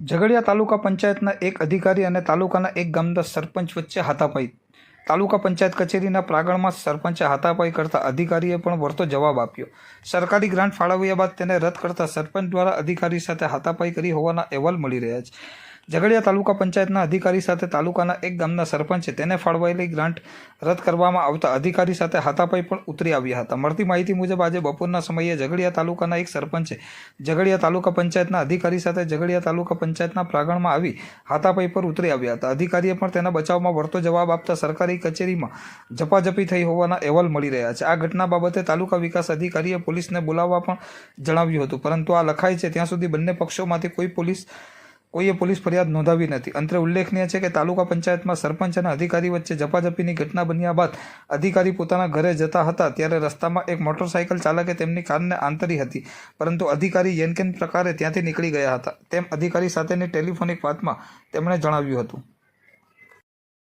ઝઘડિયા તાલુકા પંચાયતના એક અધિકારી અને તાલુકાના એક ગામના સરપંચ વચ્ચે હાથાપાઈ. તાલુકા પંચાયત કચેરીના પ્રાંગણમાં સરપંચે હાથાપાઈ કરતા અધિકારીએ પણ વળતો જવાબ આપ્યો. સરકારી ગ્રાન્ટ ફાળવ્યા બાદ તેને રદ કરતા સરપંચ દ્વારા અધિકારી સાથે હાથાપાઈ કરી હોવાના અહેવાલ મળી રહ્યા છે. ઝઘડિયા તાલુકા પંચાયતના અધિકારી સાથે તાલુકાના એક ગામના સરપંચે તેને ફાળવાયેલી ગ્રાન્ટ રદ કરવામાં આવતા અધિકારી સાથે હાથાપાઈ પણ ઉતરી આવ્યા હતા. મળતી માહિતી મુજબ આજે બપોરના સમયે ઝઘડિયા તાલુકાના એક સરપંચે ઝઘડિયા તાલુકા પંચાયતના અધિકારી સાથે ઝઘડિયા તાલુકા પંચાયતના પ્રાંગણમાં આવી હાથાપાઈ પર ઉતરી આવ્યા હતા. અધિકારીએ પણ તેના બચાવમાં વળતો જવાબ આપતા સરકારી કચેરીમાં ઝપાઝપી થઈ હોવાના અહેવાલ મળી રહ્યા છે. આ ઘટના બાબતે તાલુકા વિકાસ અધિકારીએ પોલીસને બોલાવવા પણ જણાવ્યું હતું. પરંતુ આ લખાય છે, ત્યાં સુધી બંને પક્ષોમાંથી કોઈ પોલીસ કોઈએ પોલીસ ફરિયાદ નોંધાવી નથી. અંતરે ઉલ્લેખનીય છે કે તાલુકા પંચાયતમાં સરપંચ અને અધિકારી વચ્ચે ઝપાઝપીની ઘટના બન્યા બાદ અધિકારી પોતાના ઘરે જતા હતા ત્યારે રસ્તામાં એક મોટરસાયકલ ચાલકે તેમની કારને આંતરી હતી, પરંતુ અધિકારી યેનકેન પ્રકારે ત્યાંથી નીકળી ગયા હતા. તેમ અધિકારી સાથેની ટેલિફોનિક વાતમાં તેમણે જણાવ્યું હતું.